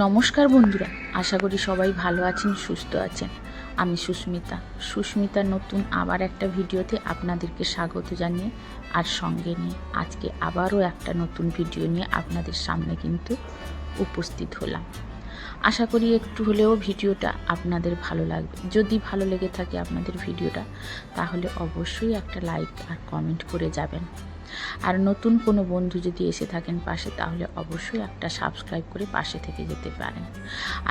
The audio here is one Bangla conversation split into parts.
নমস্কার বন্ধুরা, আশা করি সবাই ভালো আছেন, সুস্থ আছেন। আমি সুস্মিতা। সুস্মিতার নতুন আবার একটা ভিডিওতে আপনাদেরকে স্বাগত জানিয়ে আর সঙ্গে নিয়ে আজকে আবারও একটা নতুন ভিডিও নিয়ে আপনাদের সামনে কিন্তু উপস্থিত হলাম। আশা করি একটু হলেও ভিডিওটা আপনাদের ভালো লাগবে। যদি ভালো লেগে থাকে আপনাদের ভিডিওটা, তাহলে অবশ্যই একটা লাইক আর কমেন্ট করে যাবেন। আর নতুন কোনো বন্ধু যদি এসে থাকেন পাশে, তাহলে অবশ্যই একটা সাবস্ক্রাইব করে পাশে থেকে যেতে পারেন।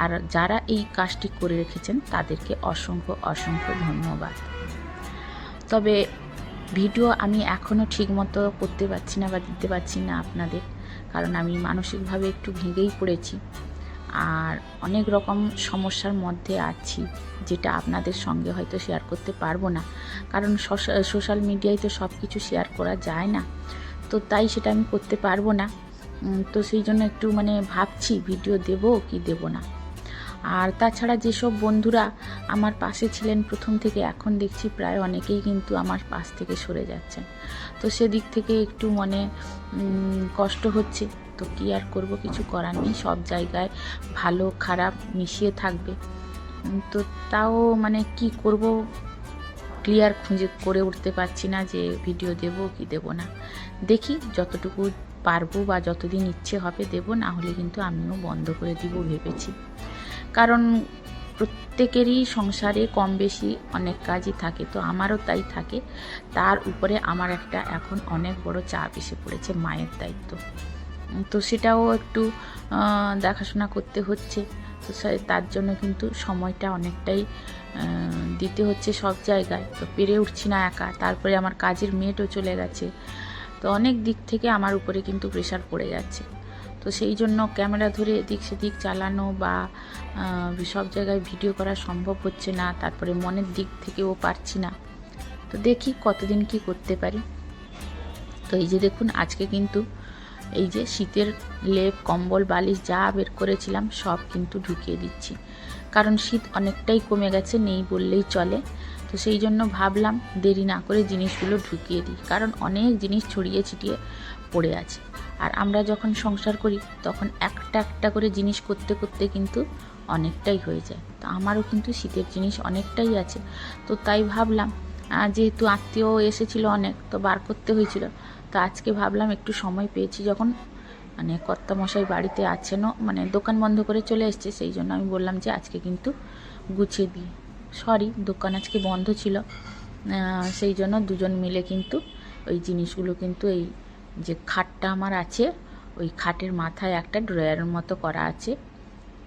আর যারা এই কাজটি করে রেখেছেন, তাদেরকে অসংখ্য অসংখ্য ধন্যবাদ। তবে ভিডিও আমি এখনও ঠিকমতো করতে পারছি না বা দিতে পারছি না আপনাদের, কারণ আমি মানসিকভাবে একটু ভেঙেই পড়েছি। আর অনেক রকম সমস্যার মধ্যে আছি, যেটা আপনাদের সঙ্গে হয়তো শেয়ার করতে পারব না। কারণ সোশ্যাল মিডিয়ায় তো সব কিছু শেয়ার করা যায় না। তো তাই সেটা আমি করতে পারব না। তো সেই জন্য একটু মানে ভাবছি ভিডিও দেব কি দেব না। আর তাছাড়া যেসব বন্ধুরা আমার পাশে ছিলেন প্রথম থেকে, এখন দেখছি প্রায় অনেকেই কিন্তু আমার পাশ থেকে সরে যাচ্ছেন। তো সেদিক থেকে একটু মনে কষ্ট হচ্ছে। তো কি আর করব? কিছু করার নেই। সব জায়গায় ভালো, খারাপ মিশিয়ে থাকবে। তো তাও মানে কি করব? ক্লিয়ার খুঁজে করে উঠতে পারছি না যে ভিডিও দেব কি দেব না। দেখি যতটুকু পারব বা যতদিন ইচ্ছে হবে দেব, না হলে কিন্তু আমিও বন্ধ করে দিব ভেবেছি। কারণ প্রত্যেকেরই সংসারে কম বেশি অনেক কাজই থাকে, তো আমারও তাই থাকে। তার উপরে আমার একটা এখন অনেক বড় চাপ এসে পড়েছে মায়ের দায়িত্ব। তো সেটাও একটু দেখাশোনা করতে হচ্ছে। তো তার জন্য কিন্তু সময়টা অনেকটাই দিতে হচ্ছে সব জায়গায়। তো পেরে উঠছি না একা। তারপরে আমার কাজের মেয়েটও চলে গেছে। তো অনেক দিক থেকে আমার উপরে কিন্তু প্রেশার পড়ে যাচ্ছে তো সেই জন্য ক্যামেরা ধরে এদিক সেদিক চালানো বা সব জায়গায় ভিডিও করা সম্ভব হচ্ছে না। তারপরে মনের দিক থেকেও পারছি না। তো দেখি কতদিন কি করতে পারি। তো এই যে দেখুন, আজকে কিন্তু এই যে শীতের লেপ, কম্বল, বালিশ যা বের করেছিলাম, সব কিন্তু ঢুকিয়ে দিচ্ছি। কারণ শীত অনেকটাই কমে গেছে, নেই বললেই চলে। তো সেই জন্য ভাবলাম দেরি না করে জিনিসগুলো ঢুকিয়ে দিই, কারণ অনেক জিনিস ছড়িয়ে ছিটিয়ে পড়ে আছে। আর আমরা যখন সংসার করি, তখন একটা একটা করে জিনিস করতে করতে কিন্তু অনেকটাই হয়ে যায়। তো আমারও কিন্তু শীতের জিনিস অনেকটাই আছে। তো তাই ভাবলাম যেহেতু আত্মীয় এসেছিল অনেক, তো বার করতে হয়েছিল। তো আজকে ভাবলাম একটু সময় পেয়েছি যখন মানে কর্তামশাই বাড়িতে আছেনও মানে দোকান বন্ধ করে চলে এসছে, সেই জন্য আমি বললাম যে আজকে কিন্তু গুছিয়ে দিই। সরি দোকান আজকে বন্ধ ছিল। সেই জন্য দুজন মিলে কিন্তু ওই জিনিসগুলো কিন্তু এই যে খাটটা আমার আছে, ওই খাটের মাথায় একটা ড্রয়ারের মতো করা আছে।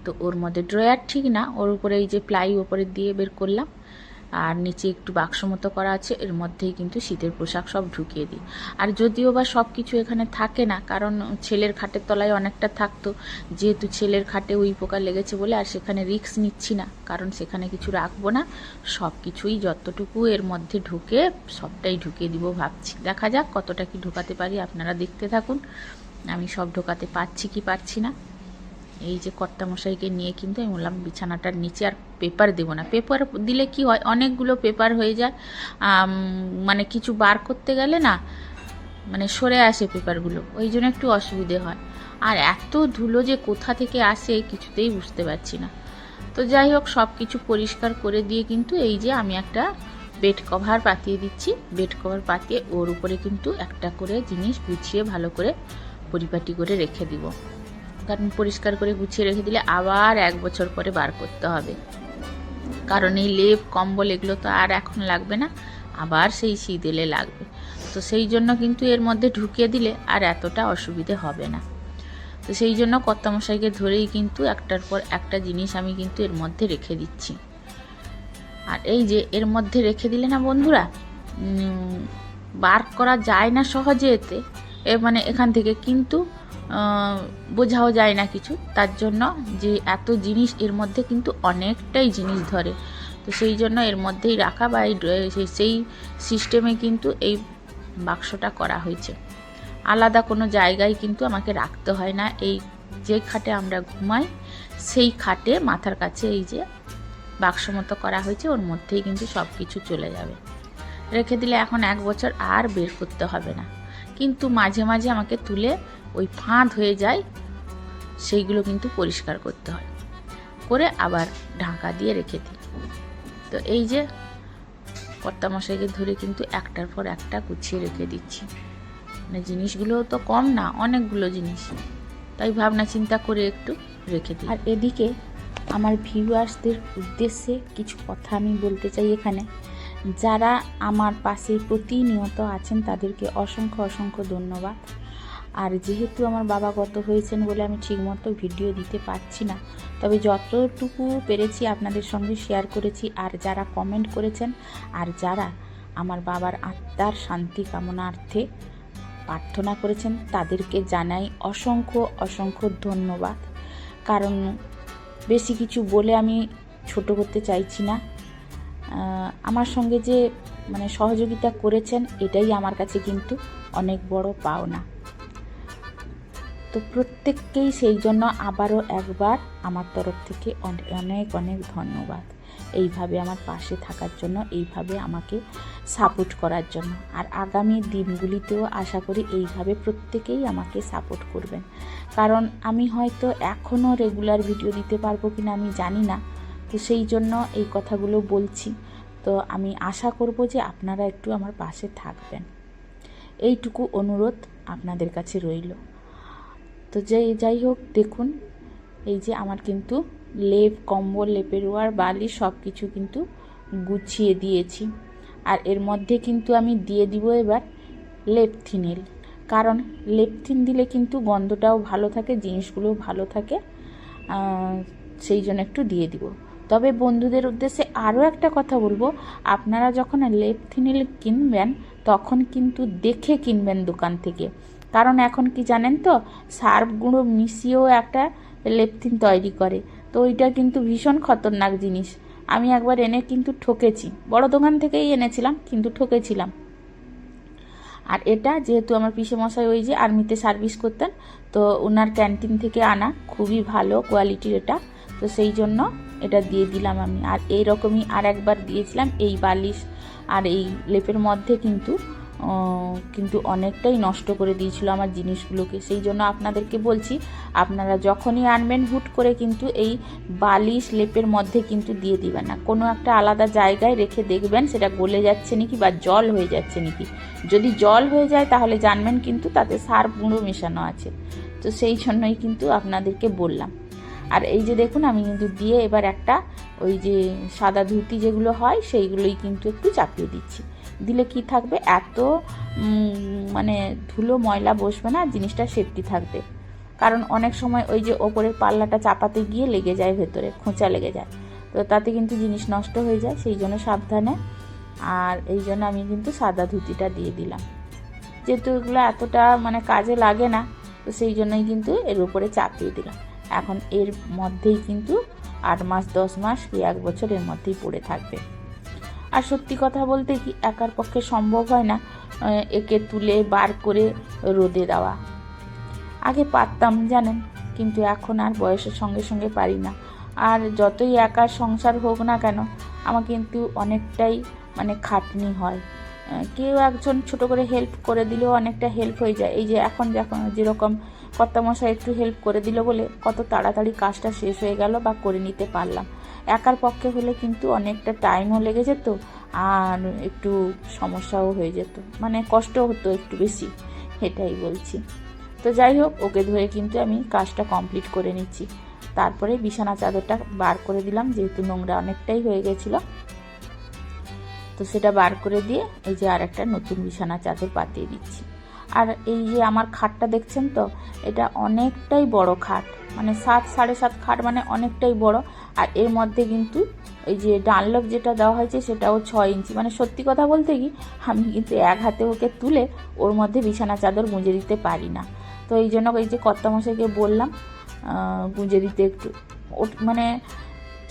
তো ওর মধ্যে ড্রয়ার ঠিক না, ওর উপরে এই যে প্লাই ওপরে দিয়ে বের করলাম। আর নিচে একটু বাক্স মতো করা আছে, এর মধ্যেই কিন্তু শীতের পোশাক সব ঢুকিয়ে দিই। আর যদিও বা সব কিছু এখানে থাকে না, কারণ ছেলের খাটের তলায় অনেকটা থাকতো, যেহেতু ছেলের খাটে উই পোকা লেগেছে বলে আর সেখানে রিস্ক নিচ্ছি না, কারণ সেখানে কিছু রাখব না সব কিছুই যতটুকু এর মধ্যে ঢুকে সবটাই ঢুকিয়ে দিব ভাবছি। দেখা যাক কতটা কি ঢোকাতে পারি, আপনারা দেখতে থাকুন। আমি সব ঢোকাতে পারছি কি পারছি না। এই যে কর্তামশাইকে নিয়ে কিন্তু আমি বললাম, বিছানাটার নিচে আর পেপার দেবো না। পেপার দিলে কি হয়, অনেকগুলো পেপার হয়ে যায়। মানে কিছু বার করতে গেলে না মানে সরে আসে পেপারগুলো ওই জন্য একটু অসুবিধে হয়। আর এত ধুলো যে কোথা থেকে আসে কিছুতেই বুঝতে পারছি না। তো যাই হোক সব কিছু পরিষ্কার করে দিয়ে কিন্তু এই যে আমি একটা বেড কভার পাতিয়ে দিচ্ছি। বেড কভার পাতিয়ে ওর উপরে কিন্তু একটা করে জিনিস গুছিয়ে ভালো করে পরিপাটি করে রেখে দিব। কারণ পরিষ্কার করে গুছিয়ে রেখে দিলে আবার এক বছর পরে বার করতে হবে। কারণ এই লেপ, কম্বল এগুলো তো আর এখন লাগবে না, আবার সেই শীত এলে লাগবে। তো সেই জন্য কিন্তু এর মধ্যে ঢুকিয়ে দিলে আর এতটা অসুবিধে হবে না। তো সেই জন্য কর্তামশাইকে ধরেই কিন্তু একটার পর একটা জিনিস আমি কিন্তু এর মধ্যে রেখে দিচ্ছি। আর এই যে এর মধ্যে রেখে দিলে না বন্ধুরা বার করা যায় না সহজে এতে। এ মানে এখান থেকে কিন্তু বোঝাও যায় না কিছু। তার জন্য যে এত জিনিস এর মধ্যে কিন্তু অনেকটাই জিনিস ধরে। তো সেই জন্য এর মধ্যেই রাখা বা সেই সিস্টেমে কিন্তু এই বাক্সটা করা হয়েছে। আলাদা কোনো জায়গায় কিন্তু আমাকে রাখতে হয় না। এই যে খাটে আমরা ঘুমাই, সেই খাটে মাথার কাছে এই যে বাক্স মতো করা হয়েছে, ওর মধ্যেই কিন্তু সব কিছু চলে যাবে। রেখে দিলে এখন এক বছর আর বের করতে হবে না। কিন্তু মাঝে মাঝে আমাকে তুলে ওই ফাঁদ হয়ে যায়, সেইগুলো কিন্তু পরিষ্কার করতে হয়। করে আবার ঢাকা দিয়ে রেখে দিই। তো এই যে কর্তামশাইকে ধরে কিন্তু একটার পর একটা গুছিয়ে রেখে দিচ্ছি। মানে জিনিসগুলো তো কম না, অনেকগুলো জিনিস। তাই ভাবনা চিন্তা করে একটু রেখে দিই। আর এদিকে আমার ভিউয়ার্সদের উদ্দেশ্যে কিছু কথা আমি বলতে চাই এখানে। যারা আমার পাশে প্রতিনিয়ত আছেন, তাদেরকে অসংখ্য অসংখ্য ধন্যবাদ। আর যেহেতু আমার বাবা গত হয়েছেন বলে আমি ঠিকমতো ভিডিও দিতে পারছি না, তবে যতটুকু পেরেছি আপনাদের সঙ্গে শেয়ার করেছি। আর যারা কমেন্ট করেছেন, আর যারা আমার বাবার আত্মার শান্তি কামনার্থে প্রার্থনা করেছেন, তাদেরকে জানাই অসংখ্য অসংখ্য ধন্যবাদ। কারণ বেশি কিছু বলে আমি ছোট করতে চাইছি না। আমার সঙ্গে যে মানে সহযোগিতা করেছেন, এটাই আমার কাছে কিন্তু অনেক বড় পাওনা। তো প্রত্যেককেই সেই জন্য আবারও একবার আমার তরফ থেকে অনে- অনেক অনেক ধন্যবাদ। এইভাবে আমার পাশে থাকার জন্য, এইভাবে আমাকে সাপোর্ট করার জন্য। আর আগামী দিনগুলিতেও আশা করি এইভাবে প্রত্যেকেই আমাকে সাপোর্ট করবেন। কারণ আমি হয়তো এখনও রেগুলার ভিডিও দিতে পারব কিনা আমি জানি না। তো সেই জন্য এই কথাগুলো বলছি। তো আমি আশা করব যে আপনারা একটু আমার পাশে থাকবেন। এইটুকু অনুরোধ আপনাদের কাছে রইল। তো যাই যাই হোক, দেখুন, এই যে আমার কিন্তু লেপ, কম্বল, লেপের ওয়ার, বালি সব কিছু কিন্তু গুছিয়ে দিয়েছি। আর এর মধ্যে কিন্তু আমি দিয়ে দিব এবার লেপথিনেল। কারণ লেপথিন দিলে কিন্তু গন্ধটাও ভালো থাকে, জিনিসগুলোও ভালো থাকে। সেই জন্য একটু দিয়ে দিব। তবে বন্ধুদের উদ্দেশ্যে আরও একটা কথা বলব। আপনারা যখন লেপথিনিল কিনবেন, তখন কিন্তু দেখে কিনবেন দোকান থেকে। কারণ এখন কি জানেন তো, সার্ফ গুঁড়ো মিশিয়েও একটা লেপথিন তৈরি করে। তো ওইটা কিন্তু ভীষণ খতরনাক জিনিস। আমি একবার এনে কিন্তু ঠকেছি। বড় দোকান থেকেই এনেছিলাম, কিন্তু ঠকেছিলাম। আর এটা যেহেতু আমার মশাই ওই যে আর্মিতে সার্ভিস করতেন, তো ওনার ক্যান্টিন থেকে আনা খুবই ভালো কোয়ালিটির এটা। তো সেই জন্য এটা দিয়ে দিলাম আমি। আর এই রকমই আর একবার দিয়েছিলাম এই বালিশ আর এই লেপের মধ্যে কিন্তু কিন্তু অনেকটাই নষ্ট করে দিয়েছিল আমার জিনিসগুলোকে। সেই জন্য আপনাদেরকে বলছি, আপনারা যখনই আনবেন, হুট করে কিন্তু এই বালিশ লেপের মধ্যে কিন্তু দিয়ে দিবেন না। কোনো একটা আলাদা জায়গায় রেখে দেখবেন, সেটা গলে যাচ্ছে নাকি বা জল হয়ে যাচ্ছে নাকি। যদি জল হয়ে যায়, তাহলে জানবেন কিন্তু তাতে সার গুঁড়ো মেশানো আছে। তো সেই জন্যই কিন্তু আপনাদেরকে বললাম। আর এই যে দেখুন, আমি কিন্তু দিয়ে এবার একটা ওই যে সাদা ধুতি যেগুলো হয়, সেইগুলোই কিন্তু একটু চাপিয়ে দিচ্ছি। দিলে কি থাকবে? এত মানে ধুলো ময়লা বসবে না, জিনিসটা সেফটি থাকবে। কারণ অনেক সময় ওই যে ওপরের পাল্লাটা চাপাতে গিয়ে লেগে যায়, ভেতরে খোঁচা লেগে যায়। তো তাতে কিন্তু জিনিস নষ্ট হয়ে যায়, সেই জন্য সাবধানে। আর এই জন্য আমি কিন্তু সাদা ধুতিটা দিয়ে দিলাম। যেহেতু এগুলো এতটা মানে কাজে লাগে না, তো সেই জন্যই কিন্তু এর উপরে চাপিয়ে দিলাম। এখন এর মধ্যেই কিন্তু আট মাস, দশ মাস কি এক বছরের মধ্যেই পড়ে থাকবে। আর সত্যি কথা বলতে কি একার পক্ষে সম্ভব হয় না একে তুলে বার করে রোদে দেওয়া। আগে পারতাম জানেন, কিন্তু এখন আর বয়সের সঙ্গে সঙ্গে পারি না। আর যতই একার সংসার হোক না কেন, আমার কিন্তু অনেকটাই মানে খাটনি হয়। কেউ একজন ছোট করে হেল্প করে দিলেও অনেকটা হেল্প হয়ে যায়। এই যে এখন যখন যেরকম কর্তামশাই একটু হেল্প করে দিল বলে কত তাড়াতাড়ি কাজটা শেষ হয়ে গেল বা করে নিতে পারলাম। একার পক্ষে হলে কিন্তু অনেকটা টাইমও লেগে যেত আর একটু সমস্যাও হয়ে যেত। মানে কষ্ট হতো একটু বেশি, এটাই বলছি। তো যাই হোক, ওকে ধরে কিন্তু আমি কাজটা কমপ্লিট করে নিচ্ছি। তারপরে বিছানা চাদরটা বার করে দিলাম, যেহেতু নোংরা অনেকটাই হয়ে গেছিল। তো সেটা বার করে দিয়ে এই যে আর একটা নতুন বিছানা চাদর পাতিয়ে দিচ্ছি আর এই যে আমার খাটটা দেখছেন তো, এটা অনেকটাই বড় খাট। মানে সাত, সাড়ে সাত খাট মানে অনেকটাই বড়। আর এর মধ্যে কিন্তু ওই যে ডানলপ যেটা দেওয়া হয়েছে সেটাও ছয় ইঞ্চি। মানে সত্যি কথা বলতে কি, আমি কিন্তু এক হাতে ওকে তুলে ওর মধ্যে বিছানা চাদর গুঁজে দিতে পারি না। তো এই জন্য ওই যে কর্তামশাইকে বললাম গুঁজে দিতে একটু। মানে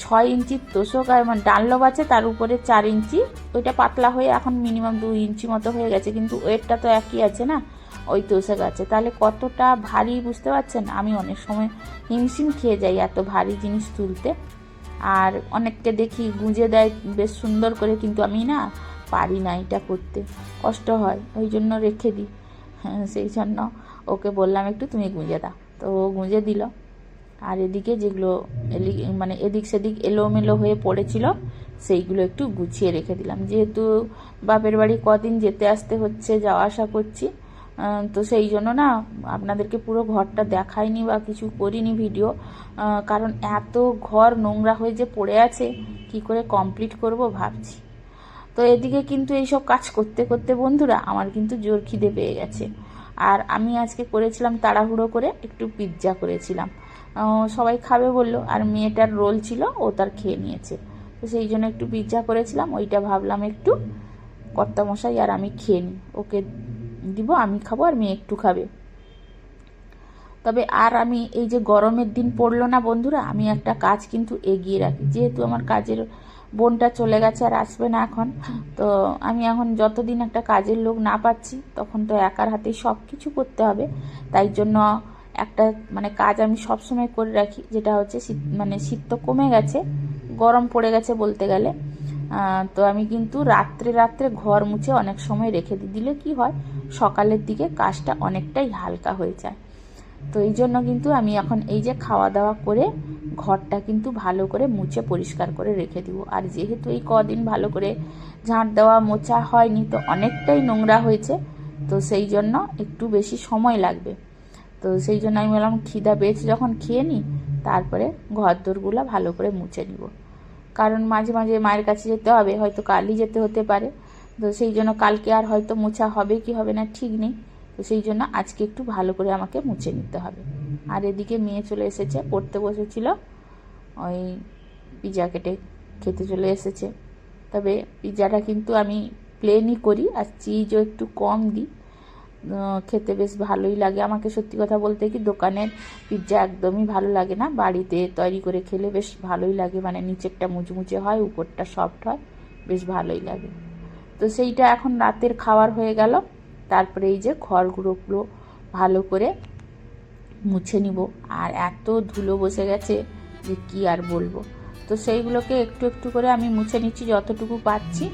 ছয় ইঞ্চির তোষক আর মানে ডানলব আছে, তার উপরে চার ইঞ্চি। ওইটা পাতলা হয়ে এখন মিনিমাম দুই ইঞ্চি মতো হয়ে গেছে, কিন্তু ওয়েটটা তো একই আছে না। ওই তোষক আছে তাহলে কতটা ভারী বুঝতে পারছেন? আমি অনেক সময় হিমশিম খেয়ে যাই এত ভারী জিনিস তুলতে। আর অনেককে দেখি গুঁজে দেয় বেশ সুন্দর করে কিন্তু আমি না পারি না এটা করতে। কষ্ট হয় ওই জন্য রেখে দিই। হ্যাঁ, সেই জন্য ওকে বললাম একটু তুমি গুঁজে দাও। তো ও গুঁজে দিল। আর এদিকে যেগুলো মানে এদিক সেদিক এলোমেলো হয়ে পড়েছিল সেইগুলো একটু গুছিয়ে রেখে দিলাম। যেহেতু বাপের বাড়ি কদিন যেতে আসতে হচ্ছে যাওয়া আসা করছি তো সেই জন্য না আপনাদেরকে পুরো ঘরটা দেখাইনি বা কিছু করিনি ভিডিও কারণ এত ঘর নোংরা হয়ে যে পড়ে আছে, কি করে কমপ্লিট করব ভাবছি। তো এদিকে কিন্তু এইসব কাজ করতে করতে বন্ধুরা আমার কিন্তু জোর খিদে পেয়ে গেছে। আর আমি আজকে করেছিলাম তাড়াহুড়ো করে একটু পিৎজা করেছিলাম। সবাই খাবে বলল, আর মেয়েটার রোল ছিল, ও তার খেয়ে নিয়েছে। তো সেই জন্য একটু পিৎজা করেছিলাম, ওইটা ভাবলাম একটু কর্তামশাই আর আমি খেয়ে নিই, ওকে দিব, আমি খাব আর মেয়ে একটু খাবে। তবে আর আমি এই যে গরমের দিন পড়ল না বন্ধুরা, আমি একটা কাজ কিন্তু এগিয়ে রাখি। যেহেতু আমার কাজের বোনটা চলে গেছে আর আসবে না এখন, তো আমি এখন যতদিন একটা কাজের লোক না পাচ্ছি, তখন তো একার হাতেই সব কিছু করতে হবে। তাই জন্য একটা মানে কাজ আমি সব সময় করে রাখি, যেটা হচ্ছে শীত মানে শীত তো কমে গেছে, গরম পড়ে গেছে বলতে গেলে। তো আমি কিন্তু রাত্রে রাত্রে ঘর মুছে অনেক সময় রেখে দিলে কি হয়? সকালের দিকে কাজটা অনেকটাই হালকা হয়ে যায়। তো এই জন্য কিন্তু আমি এখন এই যে খাওয়া দাওয়া করে ঘরটা কিন্তু ভালো করে মুছে পরিষ্কার করে রেখে দিব। আর যেহেতু এই কদিন ভালো করে ঝাঁট দেওয়া মোছা হয়নি, তো অনেকটাই নোংরা হয়েছে, তো সেই জন্য একটু বেশি সময় লাগবে। তো সেই জন্য আমি বললাম, খিদা পেয়েছে যখন খেয়ে নিই তারপরে ঘর দোরগুলো ভালো করে মুছে নিব। কারণ মাঝে মাঝে মায়ের কাছে যেতে হবে, হয়তো কালই যেতে হতে পারে। তো সেই জন্য কালকে আর হয়তো মোছা হবে কি হবে না ঠিক নেই। তো সেই জন্য আজকে একটু ভালো করে আমাকে মুছে নিতে হবে। আর এদিকে মেয়ে চলে এসেছে, পড়তে বসেছিল। ওই পিজা কেটে খেতে চলে এসেছে। তবে পিজাটা কিন্তু আমি প্লেনই করি, আর চিজও একটু কম দিই। খেতে বেশ ভালোই লাগে। আমাকে সত্যি কথা বলতে কি দোকানের পিৎজা একদমই ভালো লাগে না। বাড়িতে তৈরি করে খেলে বেশ ভালোই লাগে। মানে নিচেরটা মুচমুচে হয়, উপরটা সফট হয়, বেশ ভালোই লাগে। তো সেইটা এখন রাতের খাবার হয়ে গেল। তারপরে এই যে ঘরগুলোগুলো ভালো করে মুছে নিব। আর এত ধুলো বসে গেছে যে কি আর বলব। তো সেইগুলোকে একটু একটু করে আমি মুছে নিচ্ছি যতটুকু পাচ্ছি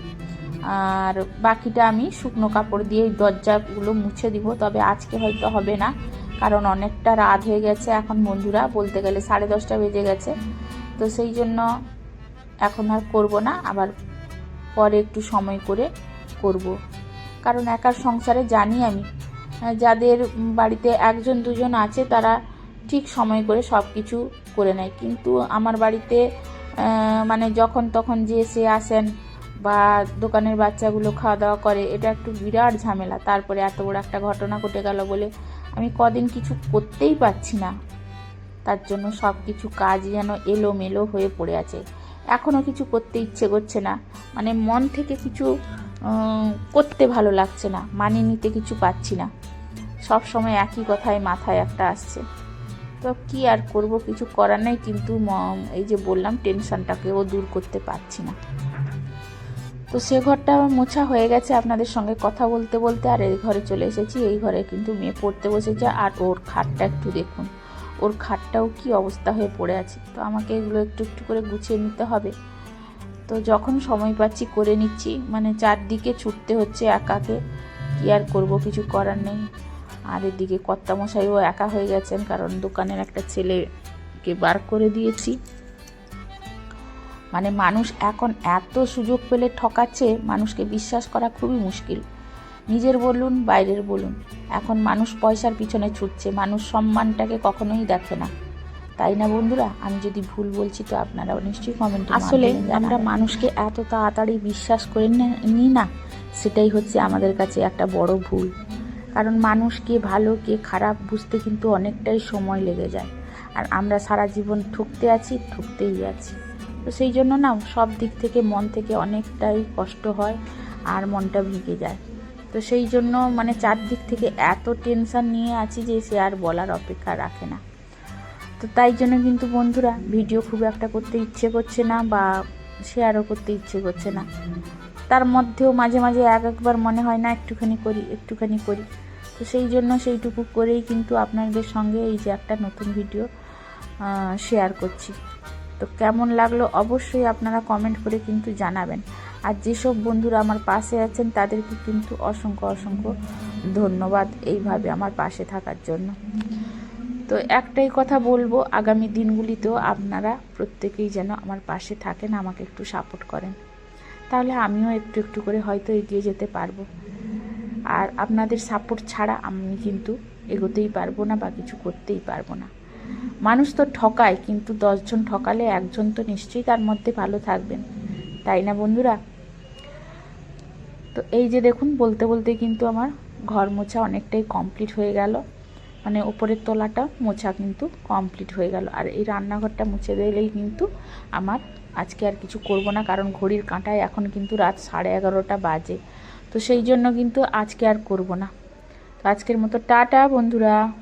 আর বাকিটা আমি শুকনো কাপড় দিয়ে দরজাগুলো মুছে দিব। তবে আজকে হয়তো হবে না, কারণ অনেকটা রাত হয়ে গেছে এখন বন্ধুরা, বলতে গেলে সাড়ে দশটা বেজে গেছে। তো সেই জন্য এখন আর করব না, আবার পরে একটু সময় করে করব। কারণ একার সংসারে জানি আমি যাদের বাড়িতে একজন, দুজন আছে তারা ঠিক সময় করে সব কিছু করে নেয়। কিন্তু আমার বাড়িতে মানে যখন তখন যে সে আসেন বা দোকানের বাচ্চাগুলো খাওয়া দাওয়া করে, এটা একটু বিরাট ঝামেলা। তারপরে এত বড় একটা ঘটনা ঘটে গেল বলে আমি কদিন কিছু করতেই পারছি না। তার জন্য সব কিছু কাজ যেন এলোমেলো হয়ে পড়ে আছে। এখনও কিছু করতে ইচ্ছে করছে না। মানে মন থেকে কিছু করতে ভালো লাগছে না। মানিয়ে নিতে কিছু পাচ্ছি না। সব সময় একই কথাই মাথায় একটা আসছে। তো কি আর করব, কিছু করার নেই কিন্তু এই যে বললাম, টেনশনটাকেও দূর করতে পারছি না। তো সে ঘরটা আমার মোছা হয়ে গেছে। আপনাদের সঙ্গে কথা বলতে বলতে আর এই ঘরে চলে এসেছি। এই ঘরে কিন্তু মেয়ে পড়তে বসেছে। আর ওর খাটটা একটু দেখুন। ওর খাটটাও কি অবস্থা হয়ে পড়ে আছে? তো আমাকে এগুলো একটু একটু করে গুছিয়ে নিতে হবে। তো যখন সময় পাচ্ছি, করে নিচ্ছি। মানে চারদিকে ছুটতে হচ্ছে একাকে। কি আর করব, কিছু করার নেই। আর এদিকে কর্তামশাইও একা হয়ে গেছেন, কারণ দোকানের একটা ছেলেকে বার করে দিয়েছি। মানে মানুষ এখন এত সুযোগ পেলে ঠকাচ্ছে, মানুষকে বিশ্বাস করা খুবই মুশকিল। নিজের বলুন বাইরের বলুন। এখন মানুষ পয়সার পিছনে ছুটছে মানুষ সম্মানটাকে কখনোই দেখে না। তাই না বন্ধুরা? আমি যদি ভুল বলছি তো আপনারাও নিশ্চয়ই কমেন্টে আসলে আমরা মানুষকে এত তাড়াতাড়ি বিশ্বাস করে নে- নিই না সেটাই হচ্ছে আমাদের কাছে একটা বড় ভুল। কারণ মানুষ কে ভালো কে খারাপ বুঝতে কিন্তু অনেকটাই সময় লেগে যায়। আর আমরা সারা জীবন ঠুকতে আছি ঠুকতেই আছি। তো সেই জন্য না সব দিক থেকে মন থেকে অনেকটাই কষ্ট হয় আর মনটা ভেঙে যায়। তো সেই জন্য মানে চারদিক থেকে এত টেনশন নিয়ে আছি যে সে আর বলার অপেক্ষা রাখে না। তো তাই জন্য কিন্তু বন্ধুরা ভিডিও খুব একটা করতে ইচ্ছে করছে না বা শেয়ারও করতে ইচ্ছে করছে না। তার মধ্যেও মাঝে মাঝে এক একবার মনে হয় না একটুখানি করি একটুখানি করি। তো সেই জন্য সেইটুকু করেই কিন্তু আপনাদের সঙ্গে এই যে একটা নতুন ভিডিও শেয়ার করছি। তো কেমন লাগল অবশ্যই আপনারা কমেন্ট করে কিন্তু জানাবেন। আর যেসব বন্ধুরা আমার পাশে আছেন, তাদেরকে কিন্তু অসংখ্য অসংখ্য ধন্যবাদ এইভাবে আমার পাশে থাকার জন্য। তো একটাই কথা বলব, আগামী দিনগুলিতেও আপনারা প্রত্যেকেই যেন আমার পাশে থাকেন, আমাকে একটু সাপোর্ট করেন। তাহলে আমিও একটু একটু করে হয়তো এগিয়ে যেতে পারব। আর আপনাদের সাপোর্ট ছাড়া আমি কিন্তু এগোতেই পারব না বা কিছু করতেই পারব না। মানুষ তো ঠকায়, কিন্তু দশজন ঠকালে একজন তো নিশ্চয়ই তার মধ্যে ভালো থাকবেন। তাই না বন্ধুরা? তো এই যে দেখুন, বলতে বলতে কিন্তু আমার ঘর মোছা অনেকটাই কমপ্লিট হয়ে গেল। মানে ওপরের তলাটা মোছা কিন্তু কমপ্লিট হয়ে গেল। আর এই রান্নাঘরটা মুছে দিলেই কিন্তু আমার আজকে আর কিছু করব না, কারণ ঘড়ির কাঁটায় এখন কিন্তু রাত সাড়ে এগারোটা বাজে। তো সেই জন্য কিন্তু আজকে আর করব না। তো আজকের মতো টাটা বন্ধুরা।